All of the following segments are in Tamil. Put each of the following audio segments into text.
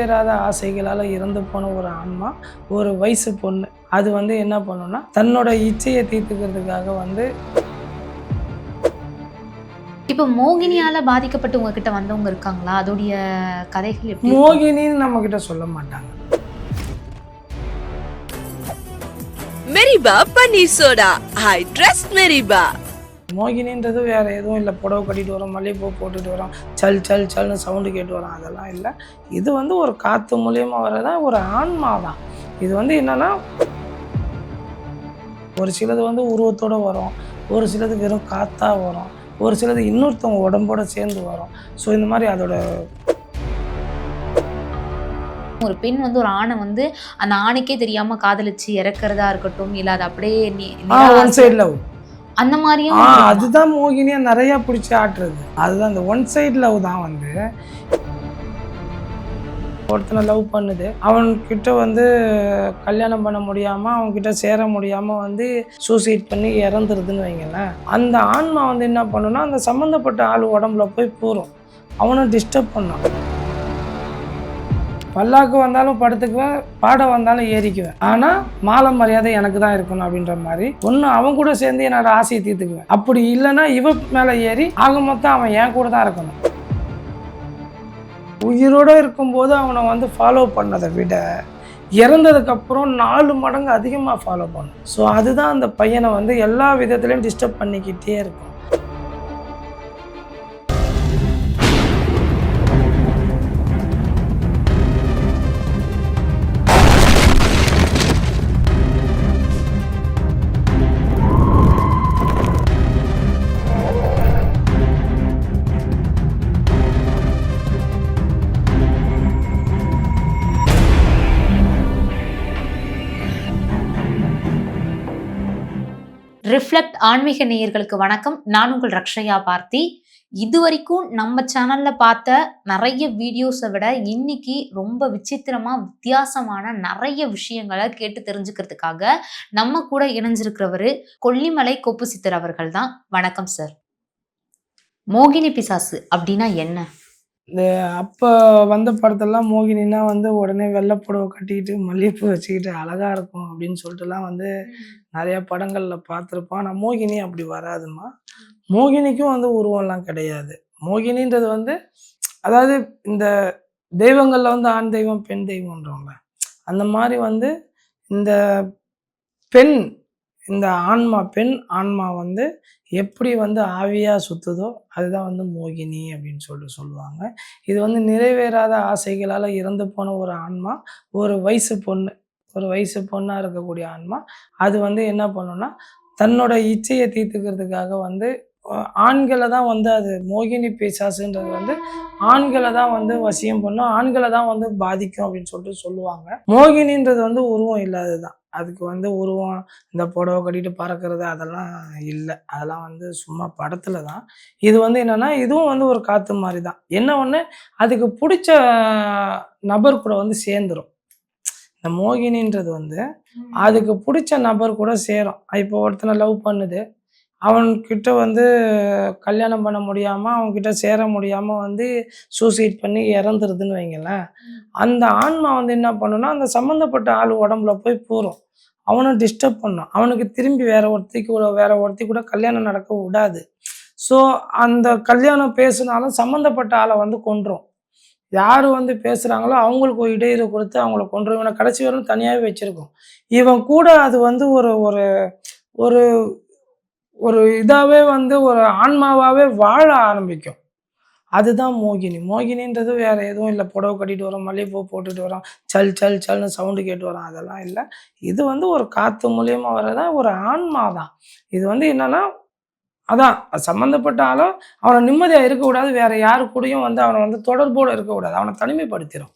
நிறைவேறாத ஆசைகளால் இறந்து போன ஒரு ஆன்மா ஒரு வயசு பொண்ணு. அது வந்து என்ன பண்ணுன்னா தன்னோட இச்சையை தீர்த்துக்கிறதுக்காக வந்து இப்போ மோகினியால பாதிக்கப்பட்டு உங்ககிட்ட வந்தவங்க இருக்காங்களா? அதோடைய கதைகள்? மோகினின்னு நம்ம கிட்ட சொல்ல மாட்டாங்க. மெரிபா பன்னீர் சோடா. ஐ ட்ரஸ்ட் மெரிபா. மோகினின்றது வேற எதுவும் இல்லை. புடவை கட்டிட்டு வரோம் மல்லிகைப்பூ போட்டுட்டு வரோம். சல் சல் சல்னு சவுண்டு கேட்டு வரோம். அதெல்லாம் இல்லை. இது வந்து ஒரு காற்று மூலியமா வரதா ஒரு ஆன்மா தான் இது வந்து என்னன்னா ஒரு சிலது வந்து உருவத்தோட வரும். ஒரு சிலது வெறும் காத்தா வரும். ஒரு சிலது இன்னொருத்தவங்க உடம்போட சேர்ந்து வரும். ஸோ இந்த மாதிரி அதோட ஒரு பெண் வந்து ஒரு ஆணை வந்து அந்த ஆணுக்கே தெரியாம காதலிச்சு இறக்குறதா இருக்கட்டும் இல்ல அது அப்படியே ஒன் சைடு லவ் அந்த மாதிரியும்? அதுதான் மோகினியா நிறைய பிடிச்சி ஆட்டுறது அதுதான் இந்த ஒன் சைடு லவ் தான் வந்து. ஒருத்தனை லவ் பண்ணுது. அவன்கிட்ட வந்து கல்யாணம் பண்ண முடியாம அவன்கிட்ட சேர முடியாம வந்து சூசைட் பண்ணி இறந்துருதுன்னு வைங்களேன். அந்த ஆன்மா வந்து என்ன பண்ணுன்னா அந்த சம்மந்தப்பட்ட ஆள் உடம்புல போய் பூரும். அவனை டிஸ்டர்ப் பண்ணான் பல்லாக்கு வந்தாலும் படுத்துக்குவேன் பாட வந்தாலும் ஏறிக்குவேன். ஆனால் மாலை மரியாதை எனக்கு தான் இருக்கணும் அப்படின்ற மாதிரி. ஒன்று அவன் கூட சேர்ந்து என்னோட ஆசையை தீர்த்துக்குவேன். அப்படி இல்லைன்னா இவ மேலே ஏறி ஆக மொத்தம் அவன் என் கூட தான் இருக்கணும். உயிரோடு இருக்கும்போது அவனை வந்து ஃபாலோ பண்ணதை விட இறந்ததுக்கப்புறம் நாலு மடங்கு அதிகமாக ஃபாலோ பண்ணும். ஸோ அதுதான் அந்த பையனை வந்து எல்லா விதத்துலேயும் டிஸ்டர்ப் பண்ணிக்கிட்டே இருக்கும். ரிஃப்ளெக்ட் ஆன்மீக நேயர்களுக்கு வணக்கம். நான் உங்கள் ரக்ஷயா பார்த்தி. இது வரைக்கும் நம்ம சேனல்ல பார்த்த நிறைய வீடியோஸை விட இன்னைக்கு ரொம்ப விசித்திரமா வித்தியாசமான நிறைய விஷயங்களை கேட்டு தெரிஞ்சுக்கிறதுக்காக நம்ம கூட இணைஞ்சிருக்கிறவரு கொல்லிமலை கொப்பு சித்தர் அவர்கள் தான். வணக்கம் சார் மோகினி பிசாசு அப்படின்னா என்ன? இந்த அப்போ வந்த படத்தெல்லாம் மோகினின்னா வந்து உடனே வெள்ளைப்புடவை கட்டிக்கிட்டு மல்லிகைப்பூ வச்சுக்கிட்டு அழகா இருக்கும் அப்படின்னு சொல்லிட்டுலாம் வந்து நிறைய படங்கள்ல பார்த்துருப்போம். ஆனால் மோகினி அப்படி வராதுமா மோகினிக்கும் வந்து உருவம்லாம் கிடையாது. மோகினின்றது வந்து அதாவது இந்த தெய்வங்கள்ல வந்து ஆண் தெய்வம் பெண் தெய்வம்ன்றவங்க அந்த மாதிரி வந்து இந்த பெண் இந்த ஆன்மா பெண் ஆன்மா வந்து எப்படி வந்து ஆவியாக சுத்துதோ அதுதான் வந்து மோகினி அப்படின்னு சொல்லிட்டு சொல்லுவாங்க. இது வந்து நிறைவேறாத ஆசைகளால் இறந்து போன ஒரு ஆன்மா ஒரு வயசு பொண்ணு ஒரு வயசு பொண்ணாக இருக்கக்கூடிய ஆன்மா அது வந்து என்ன பண்ணுன்னா தன்னோட இச்சையை தீர்த்துக்கிறதுக்காக வந்து ஆண்களை தான் வந்து அது மோகினி பேசாசுன்றது வந்து ஆண்களை தான் வந்து வசியம் பண்ணும் ஆண்களை தான் வந்து பாதிக்கும் அப்படின்னு சொல்லிட்டு சொல்லுவாங்க. மோகினின்றது வந்து உருவம் இல்லாதது தான் அதுக்கு வந்து உருவம் இந்த புடவை கட்டிட்டு பறக்கிறது அதெல்லாம் இல்லை. அதெல்லாம் வந்து சும்மா படத்துல தான். இது வந்து என்னன்னா இதுவும் வந்து ஒரு காத்து மாதிரி தான் என்ன ஒன்று அதுக்கு பிடிச்ச நபர் கூட வந்து சேர்ந்துடும் இந்த மோகினின்றது வந்து அதுக்கு பிடிச்ச நபர் கூட சேரும். இப்போ ஒருத்தனை லவ் பண்ணுது. அவன்கிட்ட வந்து கல்யாணம் பண்ண முடியாமல் அவன்கிட்ட சேர முடியாமல் வந்து சூசைட் பண்ணி இறந்துருதுன்னு வைங்களேன். அந்த ஆன்மா வந்து என்ன பண்ணுன்னா அந்த சம்மந்தப்பட்ட ஆள் உடம்புல போய் பூரும். அவனை டிஸ்டர்ப் பண்ணும். அவனுக்கு திரும்பி வேற ஒருத்தி கூட வேற ஒருத்தி கூட கல்யாணம் நடக்க விடாது. ஸோ அந்த கல்யாணம் பேசுனாலும் சம்மந்தப்பட்ட ஆளை வந்து கொன்றும். யார் வந்து பேசுகிறாங்களோ அவங்களுக்கு ஒரு இடையூறு கொடுத்து அவங்கள கொண்டு இவனை கடைசி வரும் தனியாகவே வச்சுருக்கும். இவன் கூட அது வந்து ஒரு ஒரு ஒரு ஒரு இதாகவே வந்து ஒரு ஆன்மாவாகவே வாழ ஆரம்பிக்கும். அதுதான் மோகினி. மோகினின்றது வேறு எதுவும் இல்லை. புடவை கட்டிட்டு வரோம் மல்லிகைப்பூ போட்டுட்டு வரோம் சல் சல் சல்னு சவுண்டு கேட்டு வரோம். அதெல்லாம் இல்லை. இது வந்து ஒரு காற்று மூலியமாக வர்றதா? ஒரு ஆன்மா தான் இது வந்து என்னன்னா அதான் அது சம்மந்தப்பட்ட ஆளோ அவனை நிம்மதியாக இருக்கக்கூடாது வேற யாரு கூடயும் வந்து அவனை வந்து தொடர்போடு இருக்கக்கூடாது. அவனை தனிமைப்படுத்திடும்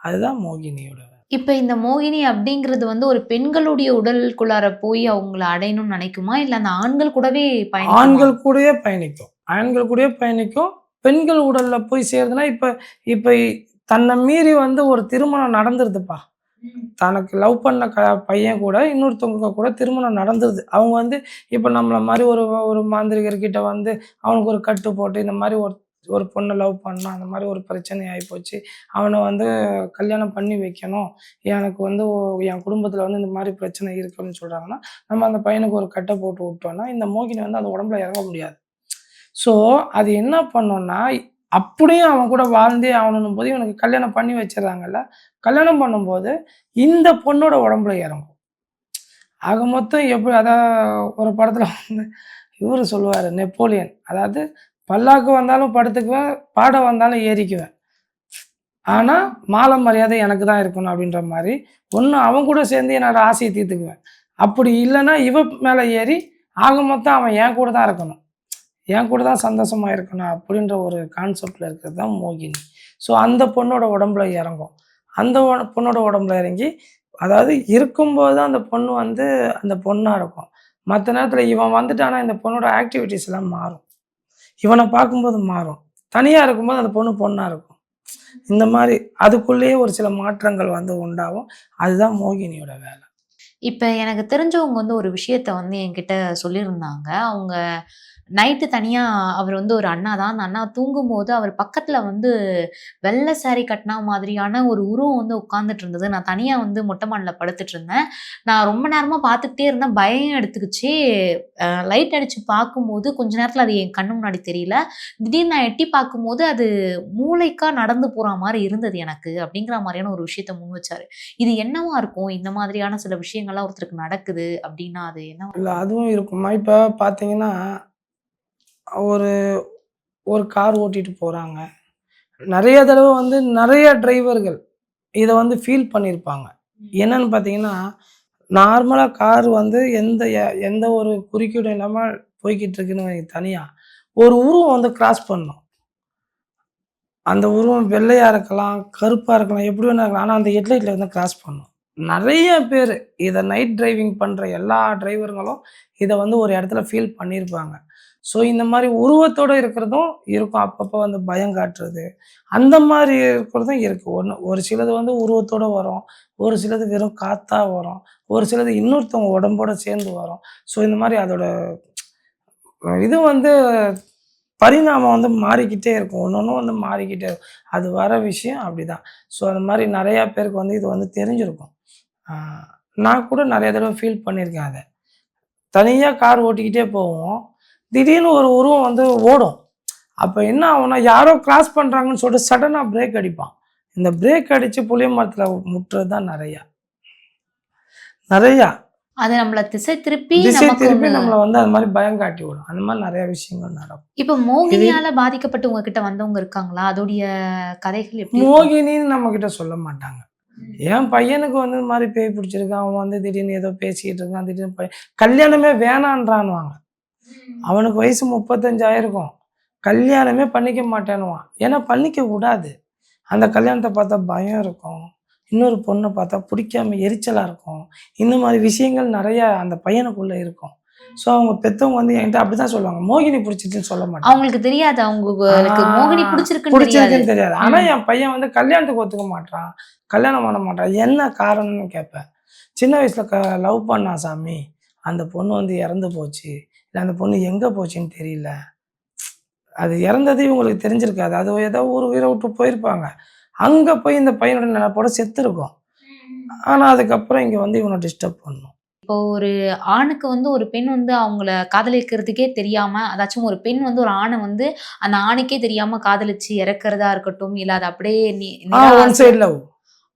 அதுதான் மோகினியோட இப்ப இந்த மோகினி அப்படிங்கிறது வந்து ஒரு பெண்களுடைய உடலுக்குள்ளார போய் அவங்கள அடையணும்னு நினைக்குமா? இல்ல அந்த ஆண்கள் கூடவே பயணிக்குமா? ஆண்கள் கூடயே பயணிக்கும். ஆண்கள் கூடயே பயணிக்கும். பெண்கள் உடல்ல போய் சேருதுன்னா இப்ப இப்ப தன்னை மீறி வந்து ஒரு திருமணம் நடந்துருதுப்பா. தனக்கு லவ் பண்ண க பையன் கூட இன்னொருத்தவங்க கூட திருமணம் நடந்துருது அவங்க வந்து இப்போ நம்மளை மாதிரி ஒரு ஒரு மாந்திரிகர்கிட்ட வந்து அவனுக்கு ஒரு கட்டு போட்டு இந்த மாதிரி ஒரு ஒரு பொண்ணை லவ் பண்ணான் அந்த மாதிரி ஒரு பிரச்சனை ஆகிப்போச்சு அவனை வந்து கல்யாணம் பண்ணி வைக்கணும். எனக்கு வந்து என் குடும்பத்தில் வந்து இந்த மாதிரி பிரச்சனை இருக்குன்னு சொல்கிறாங்கன்னா நம்ம அந்த பையனுக்கு ஒரு கட்டை போட்டு விட்டோம்னா இந்த மோகினி வந்து அந்த உடம்புல இறங்க முடியாது. ஸோ அது என்ன பண்ணோம்னா அப்படியும் அவன் கூட வாழ்ந்தே ஆகணும் போது இவனுக்கு கல்யாணம் பண்ணி வச்சிடறாங்கல்ல. கல்யாணம் பண்ணும்போது இந்த பொண்ணோட உடம்புல இறங்கும். ஆக மொத்தம் எப்படி அதான் ஒரு படத்தில் வந்து இவர் சொல்லுவார் நெப்போலியன். அதாவது பல்லாக்கு வந்தாலும் படுத்துக்குவேன் பாட வந்தாலும் ஏறிக்குவேன். ஆனால் மாலை மரியாதை எனக்கு தான் இருக்கணும் அப்படின்ற மாதிரி ஒன்று அவன் கூட சேர்ந்து என்னோட ஆசையை தீர்த்துக்குவேன். அப்படி இல்லைன்னா இவ மேலே ஏறி ஆக மொத்தம் அவன் என் கூட தான் இருக்கணும். என் கூட தான் சந்தோஷமா இருக்கணும் அப்படின்ற ஒரு கான்செப்டில் இருக்கிறது தான் மோகினி. ஸோ அந்த பொண்ணோட உடம்புல இறங்கும். அந்த பொண்ணோட உடம்புல இறங்கி அதாவது இருக்கும்போது தான் அந்த பொண்ணு வந்து அந்த பொண்ணாக இருக்கும். மற்ற நேரத்தில் இவன் வந்துட்டானா இந்த பொண்ணோட ஆக்டிவிட்டீஸ் எல்லாம் மாறும். இவனை பார்க்கும்போது மாறும். தனியாக இருக்கும்போது அந்த பொண்ணு பொண்ணாக இருக்கும். இந்த மாதிரி அதுக்குள்ளேயே ஒரு சில மாற்றங்கள் வந்து உண்டாகும். அதுதான் மோகினியோட வேலை. இப்போ எனக்கு தெரிஞ்சவங்க வந்து ஒரு விஷயத்த வந்து என்கிட்ட சொல்லியிருந்தாங்க. அவங்க நைட்டு தனியாக அவர் வந்து ஒரு அண்ணா தான். அந்த அண்ணா தூங்கும்போது அவர் பக்கத்தில் வந்து வெள்ளை சாரி கட்டினா மாதிரியான ஒரு உருவம் வந்து உட்காந்துட்டு இருந்தது. நான் தனியாக வந்து மொட்டை மாடில படுத்துட்டு இருந்தேன். நான் ரொம்ப நேரமாக பார்த்துக்கிட்டே இருந்தேன். பயம் எடுத்துக்கிச்சு. லைட் அடித்து பார்க்கும்போது கொஞ்ச நேரத்தில் அது என் கண்ணு முன்னாடி தெரியல. திடீர்னு நான் எட்டி பார்க்கும்போது அது மூளைக்காக நடந்து போகிற மாதிரி இருந்தது எனக்கு அப்படிங்கிற மாதிரியான ஒரு விஷயத்த முன் வச்சாரு. இது என்னவா இருக்கும்? இந்த மாதிரியான சில விஷயங்கள்லாம் ஒருத்தருக்கு நடக்குது அப்படின்னா அது என்ன இல்லை அதுவும் இருக்குமா இப்போ பார்த்தீங்கன்னா ஒரு ஒரு கார் ஓட்டிட்டு போகிறாங்க நிறைய தடவை வந்து நிறைய டிரைவர்கள் இதை வந்து ஃபீல் பண்ணியிருப்பாங்க என்னன்னு பார்த்தீங்கன்னா நார்மலாக கார் வந்து எந்த எந்த ஒரு குறுக்கீடும் இல்லாமல் போய்கிட்டு இருக்குன்னு தனியாக ஒரு உருவம் வந்து கிராஸ் பண்ணும் அந்த உருவம் வெள்ளையா இருக்கலாம் கருப்பாக இருக்கலாம் எப்படி வேணா இருக்கலாம். ஆனால் அந்த ஹெட்லைட்டில் வந்து கிராஸ் பண்ணும் நிறைய பேர் இதை நைட் டிரைவிங் பண்ணுற எல்லா டிரைவருங்களும் இதை வந்து ஒரு இடத்துல ஃபீல் பண்ணியிருப்பாங்க ஸோ இந்த மாதிரி உருவத்தோடு இருக்கிறதும் இருக்கும். அப்பப்போ வந்து பயம் காட்டுறது. அந்த மாதிரி இருக்கிறதும் இருக்குது ஒன்று ஒரு சிலது வந்து உருவத்தோடு வரும். ஒரு சிலது வெறும் காற்றாக வரும். ஒரு சிலது இன்னொருத்தவங்க உடம்போட சேர்ந்து வரும். ஸோ இந்த மாதிரி அதோட இது வந்து பரிணாமம் வந்து மாறிக்கிட்டே இருக்கும். ஒன்று ஒன்று வந்து மாறிக்கிட்டே இருக்கும். அது வர விஷயம் அப்படி தான் ஸோ அந்த மாதிரி நிறையா பேருக்கு வந்து இது வந்து தெரிஞ்சிருக்கும். நான் கூட நிறைய தடவை ஃபீல் பண்ணியிருக்கேன் அதை. தனியாக கார் ஓட்டிக்கிட்டே போவோம். திடீர்னு ஒரு உருவம் வந்து ஓடும். அப்போ என்ன ஆகும்னா யாரோ கிராஸ் பண்ணுறாங்கன்னு சொல்லிட்டு சடனாக பிரேக் அடிப்பான். இந்த பிரேக் அடித்து புளிய மரத்தில் முட்டுறது தான் நிறையா. நிறையா. அது நம்மள திசை திருப்பி திசை திருப்பி நம்மளை வந்து அது மாதிரி பயம் காட்டி விடும். அந்த மாதிரி நிறைய விஷயங்கள் நடக்கும். இப்ப மோகினியால பாதிக்கப்பட்டு உங்ககிட்ட வந்தவங்க இருக்காங்களா? அதோடைய கதைகள்? மோகினின்னு நம்ம கிட்ட சொல்ல மாட்டாங்க. என் பையனுக்கு வந்து இந்த மாதிரி பேய் பிடிச்சிருக்கு. அவன் வந்து திடீர்னு ஏதோ பேசிக்கிட்டு இருக்கான் திடீர்னு கல்யாணமே வேணான்றான்வாங்க அவனுக்கு வயசு முப்பத்தஞ்சாயிருக்கும். கல்யாணமே பண்ணிக்க மாட்டேன்னுவான். ஏன்னா பண்ணிக்க விடாது அந்த கல்யாணத்தை பார்த்தா பயம் இருக்கும். இன்னொரு பொண்ணை பார்த்தா பிடிக்காம எரிச்சலாக இருக்கும். இந்த மாதிரி விஷயங்கள் நிறைய அந்த பையனுக்குள்ள இருக்கும். ஸோ அவங்க பெற்றவங்க வந்து என்கிட்ட அப்படி தான் சொல்லுவாங்க. மோகினி பிடிச்சிட்டுன்னு சொல்ல மாட்டாங்க அவங்களுக்கு தெரியாது. அவங்களுக்கு மோகினி பிடிச்சிருக்குன்னு தெரியாது பிடிச்சிருக்குன்னு தெரியாது. ஆனா ம். என் பையன் வந்து கல்யாணத்துக்கு ஒத்துக்க மாட்டான் கல்யாணம் பண்ண மாட்டான் என்ன காரணம்னு கேட்பேன். சின்ன வயசுல க லவ் பண்ணான் சாமி. அந்த பொண்ணு வந்து இறந்து போச்சு. இல்லை அந்த பொண்ணு எங்க போச்சுன்னு தெரியல. அது இறந்தது இவங்களுக்கு தெரிஞ்சிருக்காது. அது ஏதோ ஒரு உயிரை விட்டு போயிருப்பாங்க. அங்க போய் இந்த பையனோட நினைப்போட செத்து இருக்கும் ஆனா அதுக்கப்புறம் இங்க வந்து இவனை டிஸ்டர்ப் பண்ணும். இப்போ ஒரு ஆணுக்கு வந்து ஒரு பெண் வந்து அவங்கள காதலிக்கிறதுக்கே தெரியாம அதாச்சும் ஒரு பெண் வந்து ஒரு ஆணை வந்து அந்த ஆணுக்கே தெரியாம காதலிச்சு இறக்குறதா இருக்கட்டும் இல்ல அது அப்படியே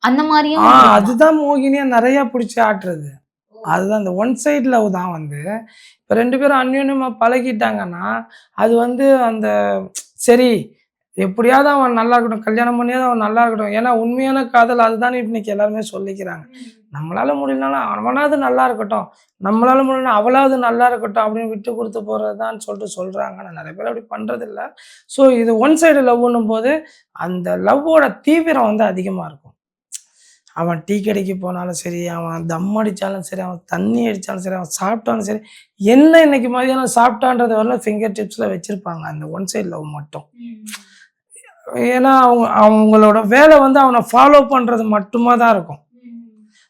அந்த மாதிரியும்? அதுதான் மோகினியா நிறைய பிடிச்சி ஆட்டுறது. அதுதான் இந்த ஒன் சைடு லவ் தான் வந்து. இப்போ ரெண்டு பேரும் அந்யோன்யமா பழகிட்டாங்கன்னா அது வந்து அந்த சரி எப்படியாவது அவன் நல்லா இருக்கட்டும் கல்யாணம் பண்ணியாவது அவன் நல்லா இருக்கட்டும். ஏன்னா உண்மையான காதல் அதுதான் இன்னைக்கு எல்லாருமே சொல்லிக்கிறாங்க. நம்மளால முடியலனாலும் அவனாவது நல்லா இருக்கட்டும். நம்மளால முடியல அவளாவது நல்லா இருக்கட்டும் அப்படின்னு விட்டு கொடுத்து போறதுதான் சொல்லிட்டு சொல்றாங்க. ஆனா நிறைய பேர் அப்படி பண்றது இல்ல ஸோ இது ஒன் சைடு லவ்னும் போது அந்த லவ்வோட தீவிரம் வந்து அதிகமா இருக்கும். அவன் டீ கடைக்கு போனாலும் சரி அவன் தம் அடித்தாலும் சரி அவன் தண்ணி அடித்தாலும் சரி அவன் சாப்பிட்டாலும் சரி என்ன இன்னைக்கு மதியானம் சாப்பிட்டான்றது வரல ஃபிங்கர் டிப்ஸில் வச்சுருப்பாங்க. அந்த ஒன் சைடு லவ் மட்டும். ஏன்னா அவங்க அவங்களோட வேலை வந்து அவனை ஃபாலோ பண்ணுறது மட்டுமா தான் இருக்கும்.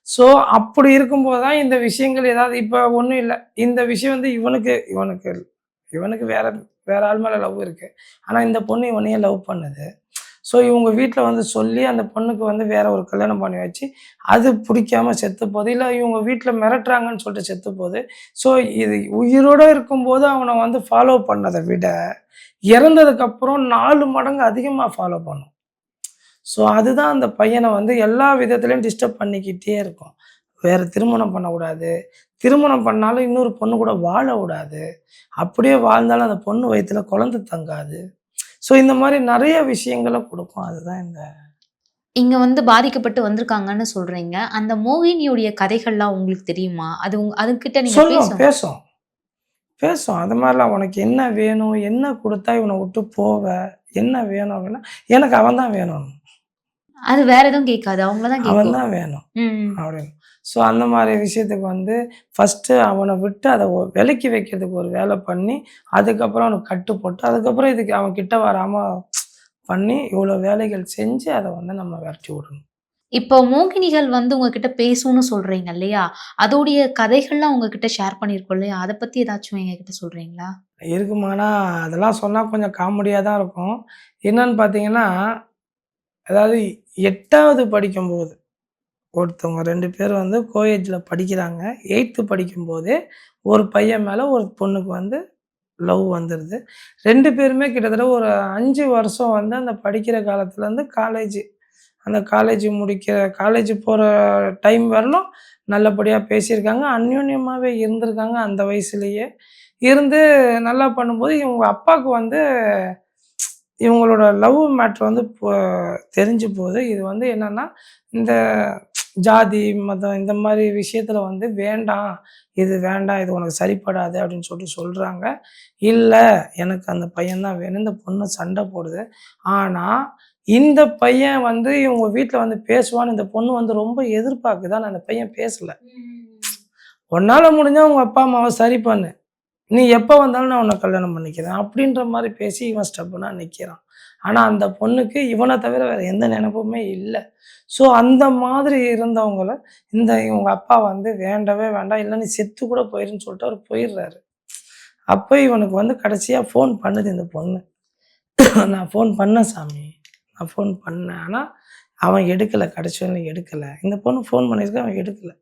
ஸோ அப்படி இருக்கும்போது தான் இந்த விஷயங்கள் ஏதாவது இப்போ ஒன்றும் இல்லை. இந்த விஷயம் வந்து இவனுக்கு இவனுக்கு இவனுக்கு வேற வேற ஆள் மேலே லவ் இருக்குது ஆனால் இந்த பொண்ணு இவனையே லவ் பண்ணுது. ஸோ இவங்க வீட்டில் வந்து சொல்லி அந்த பொண்ணுக்கு வந்து வேற ஒரு கல்யாணம் பண்ணி வச்சு அது பிடிக்காம செத்து போகுது இல்லை இவங்க வீட்டில் மிரட்டுறாங்கன்னு சொல்லிட்டு செத்து போகுது ஸோ இது உயிரோடு இருக்கும்போது அவனை வந்து ஃபாலோ பண்ணதை விட இறந்ததுக்கப்புறம் நாலு மடங்கு அதிகமாக ஃபாலோ பண்ணும். ஸோ அதுதான் அந்த பையனை வந்து எல்லா விதத்துலையும் டிஸ்டர்ப் பண்ணிக்கிட்டே இருக்கும். வேறு திருமணம் பண்ணக்கூடாது. திருமணம் பண்ணாலும் இன்னொரு பொண்ணு கூட வாழ விடாது அப்படியே வாழ்ந்தாலும் அந்த பொண்ணு வயிற்றுல குழந்தை தங்காது. ஸோ இந்த மாதிரி நிறைய விஷயங்களை கொடுக்கும். அதுதான் இந்த இங்க வந்து பாதிக்கப்பட்டு வந்திருக்காங்கன்னு சொல்றீங்க. அந்த மோகினியுடைய கதைகள்லாம் உங்களுக்கு தெரியுமா? அது உங்க அதுகிட்ட நீங்க சொல்லும் பேசும். பேசும். அது மாதிரிலாம் உனக்கு என்ன வேணும்? என்ன கொடுத்தா இவனை விட்டு போவ? என்ன வேணும் அப்படின்னா எனக்கு அவன் தான் வேணும். அது வேற எதுவும் கேட்காது. அவங்களதான் அவன் தான் வேணும். அப்படின்னு. ஸோ அந்த மாதிரி விஷயத்துக்கு வந்து ஃபஸ்ட்டு அவனை விட்டு அதை விலக்கி வைக்கிறதுக்கு ஒரு வேலை பண்ணி அதுக்கப்புறம் அவனுக்கு கட்டு போட்டு அதுக்கப்புறம் இதுக்கு அவன் கிட்ட வராமல் பண்ணி இவ்வளோ வேலைகள் செஞ்சு அதை வந்து நம்ம விரட்டி விடணும். இப்போ மோகினிகள் வந்து உங்ககிட்ட பேசும்னு சொல்றீங்க இல்லையா? அதோடைய கதைகள்லாம் உங்ககிட்ட ஷேர் பண்ணிருக்கோம் இல்லையா? அதை பத்தி ஏதாச்சும் எங்க கிட்ட சொல்றீங்களா இருக்குமானா அதெல்லாம் சொன்னால் கொஞ்சம் காமெடியாக தான் இருக்கும். என்னன்னு பார்த்தீங்கன்னா அதாவது எட்டாவது படிக்கும்போது ஒருத்தவங்க ரெண்டு பேர் வந்து கோயேஜில் படிக்கிறாங்க. எயித்து படிக்கும்போதே ஒரு பையன் மேலே ஒரு பொண்ணுக்கு வந்து லவ் வந்துடுது ரெண்டு பேருமே கிட்டத்தட்ட ஒரு அஞ்சு வருஷம் வந்து அந்த படிக்கிற காலத்துலேருந்து காலேஜ் அந்த காலேஜ் முடிக்கிற காலேஜ் போகிற டைம் வரலும் நல்லபடியாக பேசியிருக்காங்க. அந்யோன்யமாகவே இருந்திருக்காங்க அந்த வயசுலேயே. இருந்து நல்லா பண்ணும்போது இவங்க அப்பாவுக்கு வந்து இவங்களோட லவ் மேட்ரு வந்து தெரிஞ்சு போகுது. இது வந்து என்னென்னா இந்த ஜாதி மதம் இந்த மாதிரி விஷயத்தில் வந்து வேண்டாம் இது வேண்டாம் இது உனக்கு சரிப்படாது அப்படின்னு சொல்லிட்டு சொல்கிறாங்க இல்லை எனக்கு அந்த பையன்தான் வேணும். இந்த பொண்ணு சண்டை போடுது. ஆனால் இந்த பையன் வந்து இவங்க வீட்டில் வந்து பேசுவான்னு இந்த பொண்ணு வந்து ரொம்ப எதிர்பார்க்குது. நான் அந்த பையன் பேசலை. உன்னால் முடிஞ்சால் உங்கள் அப்பா அம்மாவை சரி பண்ணு. நீ எப்போ வந்தாலும் நான் உன்னை கல்யாணம் பண்ணிக்கிறேன். அப்படின்ற மாதிரி பேசி இவன் ஸ்டெப்புனா நிற்கிறான் ஆனால் அந்த பொண்ணுக்கு இவனை தவிர வேறு எந்த நினைப்புமே இல்லை. ஸோ அந்த மாதிரி இருந்தவங்கள இந்த இவங்க அப்பா வந்து வேண்டவே வேண்டாம் இல்லை நீ செத்து கூட போயிருன்னு சொல்லிட்டு அவர் போயிடுறாரு. அப்போ இவனுக்கு வந்து கடைசியாக ஃபோன் பண்ணுது இந்த பொண்ணு. நான் ஃபோன் பண்ணேன் சாமி. நான் ஃபோன் பண்ணேன். ஆனால் அவன் எடுக்கலை கடைசி எடுக்கலை. இந்த பொண்ணு ஃபோன் பண்ணியிருக்க அவன் எடுக்கலை.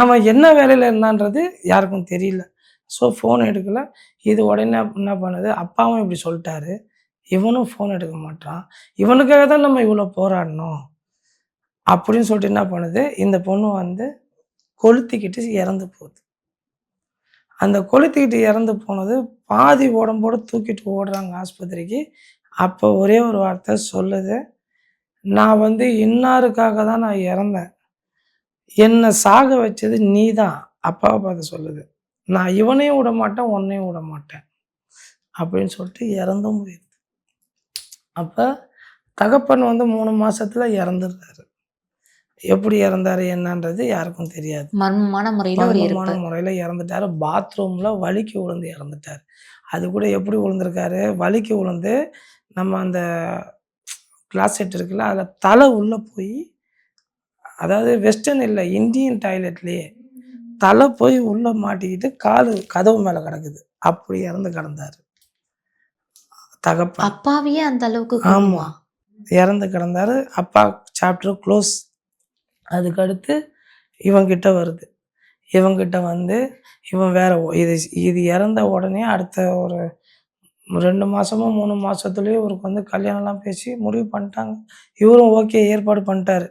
அவன் என்ன வேலையில் இருந்தான்றது யாருக்கும் தெரியல. ஸோ ஃபோன் எடுக்கலை. இது உடனே என்ன பண்ணுது? அப்பாவும் இப்படி சொல்லிட்டாரு. இவனும் ஃபோன் எடுக்க மாட்டான். இவனுக்காக தான் நம்ம இவ்வளோ போராடணும். அப்படின்னு சொல்லிட்டு என்ன பண்ணுது? இந்த பொண்ணு வந்து கொளுத்திக்கிட்டு இறந்து போகுது. அந்த கொளுத்திக்கிட்டு இறந்து போனது பாதி உடம்போட தூக்கிட்டு ஓடுறாங்க ஆஸ்பத்திரிக்கு. அப்போ ஒரே ஒரு வார்த்தை சொல்லுது. நான் வந்து இன்னாருக்காக தான் நான் இறந்தேன். என்னை சாக வச்சது நீ தான் அப்பாவை பார்த்து சொல்லுது. நான் இவனையும் விட மாட்டேன் உன்னையும் விட மாட்டேன் அப்படின்னு சொல்லிட்டு இறந்தும் போயிடுது. அப்போ தகப்பன் வந்து மூணு மாசத்துல இறந்துடுறாரு. எப்படி இறந்தாரு என்னன்றது யாருக்கும் தெரியாது. மர்மமான முறையில மர்மமான முறையில் இறந்துட்டாரு. பாத்ரூம்ல வலிக்கு விழுந்து இறந்துட்டாரு. அது கூட எப்படி விழுந்திருக்காரு வலிக்கு விழுந்து நம்ம அந்த கிளாஸ் செட் இருக்குல்ல அதில் தலை உள்ளே போய் அதாவது வெஸ்டர்ன் இல்லை இந்தியன் டாய்லெட்லேயே தலை போய் உள்ளே மாட்டிக்கிட்டு காலு கதவு மேலே கிடக்குது. அப்படி இறந்து கிடந்தாரு. தகப்பன் அப்பாவையே அந்த அளவுக்கு ஆமா. கோவமா? இறந்து கிடந்தாரு. அப்பா சாப்டர் க்ளோஸ் அதுக்கடுத்து இவங்கிட்ட வருது. இவங்கிட்ட வந்து இவன் வேற இது இது இறந்த உடனே அடுத்த ஒரு ரெண்டு மாசமோ மூணு மாசத்துலயே இவருக்கு வந்து கல்யாணம்லாம் பேசி முடிவு பண்ணிட்டாங்க. இவரும் ஓகே ஏற்பாடு பண்ணிட்டாரு.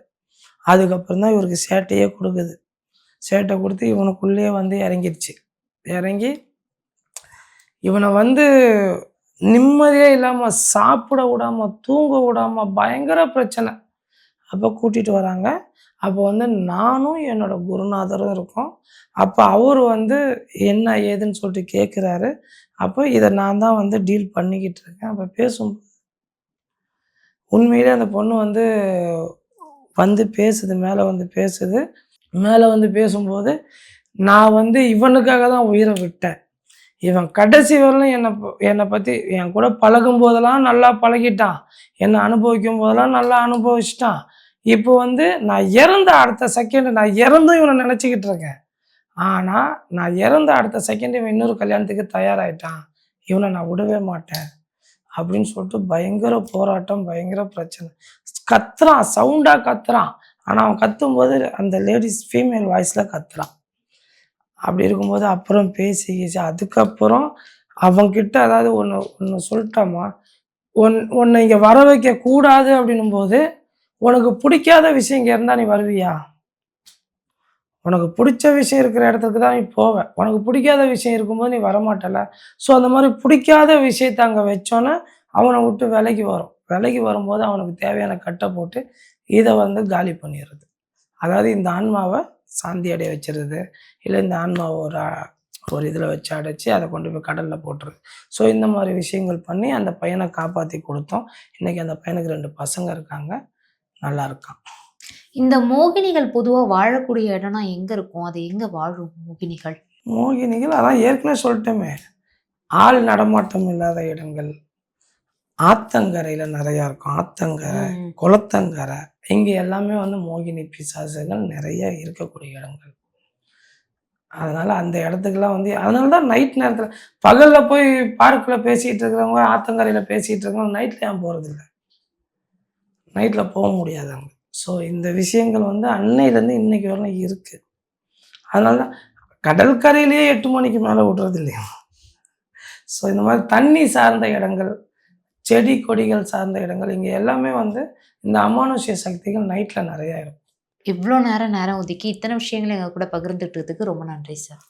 அதுக்கப்புறம் தான் இவருக்கு சேட்டையே கொடுக்குது. சேட்டை கொடுத்து இவனுக்குள்ளேயே வந்து இறங்கிடுச்சு. இறங்கி இவனை வந்து நிம்மதியே இல்லாமல் சாப்பிட விடாம தூங்க விடாம பயங்கர பிரச்சனை. அப்போ கூட்டிகிட்டு வராங்க. அப்போ வந்து நானும் என்னோட குருநாதரும் இருக்கோம். அப்போ அவர் வந்து என்ன ஏதுன்னு சொல்லிட்டு கேட்குறாரு அப்போ இதை நான் தான் வந்து டீல் பண்ணிக்கிட்டு இருக்கேன். அப்போ பேசும் உண்மையிலே அந்த பொண்ணு வந்து வந்து பேசுது மேலே வந்து பேசுது. மேலே வந்து பேசும்போது நான் வந்து இவனுக்காக தான் உயிரை விட்டேன். இவன் கடைசி வரலும் என்னை ப- என்னை பற்றி என் கூட பழகும் போதெல்லாம் நல்லா பழகிட்டான். என்னை அனுபவிக்கும் போதெல்லாம் நல்லா அனுபவிச்சிட்டான். இப்போ வந்து நான் இறந்த அடுத்த செகண்டு நான் இறந்தும் இவனை நினச்சிக்கிட்டு இருக்கேன். ஆனால் நான் இறந்த அடுத்த செகண்ட் இவன் இன்னொரு கல்யாணத்துக்கு தயாராகிட்டான் இவனை நான் விடவே மாட்டேன். அப்படின்னு சொல்லிட்டு பயங்கர போராட்டம் பயங்கர பிரச்சனை. கத்துறான் சவுண்டாக கத்துறான். ஆனால் அவன் கத்தும்போது அந்த லேடிஸ் ஃபீமேல் வாய்ஸில் கத்துறான். அப்படி இருக்கும்போது அப்புறம் பேசி கீசி. அதுக்கப்புறம் அவன்கிட்ட அதாவது ஒன்று ஒன்று சொல்லிட்டோமா ஒன் உன்னை இங்கே வர வைக்க கூடாது அப்படின்னும் போது உனக்கு பிடிக்காத விஷயம் இங்கே இருந்தால் நீ வருவியா? உனக்கு பிடிச்ச விஷயம் இருக்கிற இடத்துக்கு தான் நீ போவேன் உனக்கு பிடிக்காத விஷயம் இருக்கும்போது நீ வரமாட்டல. ஸோ அந்த மாதிரி பிடிக்காத விஷயத்த அங்கே வச்சோன்னே அவனை விட்டு விலைக்கு வரும். விலைக்கு வரும்போது அவனுக்கு தேவையான கட்டை போட்டு இதை வந்து காலி பண்ணிடுறது. அதாவது இந்த ஆன்மாவை சாந்தி அடைய வச்சிருது. இல்லை இந்த ஆன்மாவை ஒரு ஒரு இதில் வச்சு அடைச்சி அதை கொண்டு போய் கடலில் போட்டுருது. ஸோ இந்த மாதிரி விஷயங்கள் பண்ணி அந்த பையனை காப்பாற்றி கொடுத்தோம். இன்னைக்கு அந்த பையனுக்கு ரெண்டு பசங்க இருக்காங்க. நல்லா இருக்கான். இந்த மோகினிகள் பொதுவா வாழக்கூடிய இடம்னா எங்க இருக்கும்? அது எங்க வாழும் மோகினிகள்? மோகினிகள் அதான் ஏற்கனவே சொல்லிட்டோமே. ஆள் நடமாட்டம் இல்லாத இடங்கள். ஆத்தங்கரையில் நிறையா இருக்கும். ஆத்தங்கரை. குளத்தங்கரை இங்கே எல்லாமே வந்து மோகினி பிசாசுகள் நிறைய இருக்கக்கூடிய இடங்கள். அதனால அந்த இடத்துக்குலாம் வந்து அதனால தான் நைட் நேரத்தில் பகலில் போய் பார்க்கில் பேசிகிட்டு இருக்கிறவங்க ஆத்தங்கரையில் பேசிகிட்டு இருக்கிறவங்க நைட்டில் ஏன் போகிறதில்ல நைட்டில் போக முடியாது அங்கே. ஸோ இந்த விஷயங்கள் வந்து அன்னையிலேருந்து இன்னைக்கு வரலாம் இருக்குது அதனால தான் கடற்கரையிலேயே எட்டு மணிக்கு மேலே விடுறது இல்லையா ஸோ இந்த மாதிரி தண்ணி சார்ந்த இடங்கள் செடி கொடிகள் சார்ந்த இடங்கள் இங்கே எல்லாமே வந்து இந்த அமானுஷ்ய சக்திகள் நைட்டில் நிறையா இருக்கும். இவ்வளோ நேரம் நேரம் ஒதுக்கி இத்தனை விஷயங்களை எங்க கூட பகிர்ந்துட்டதுக்கு ரொம்ப நன்றி சார்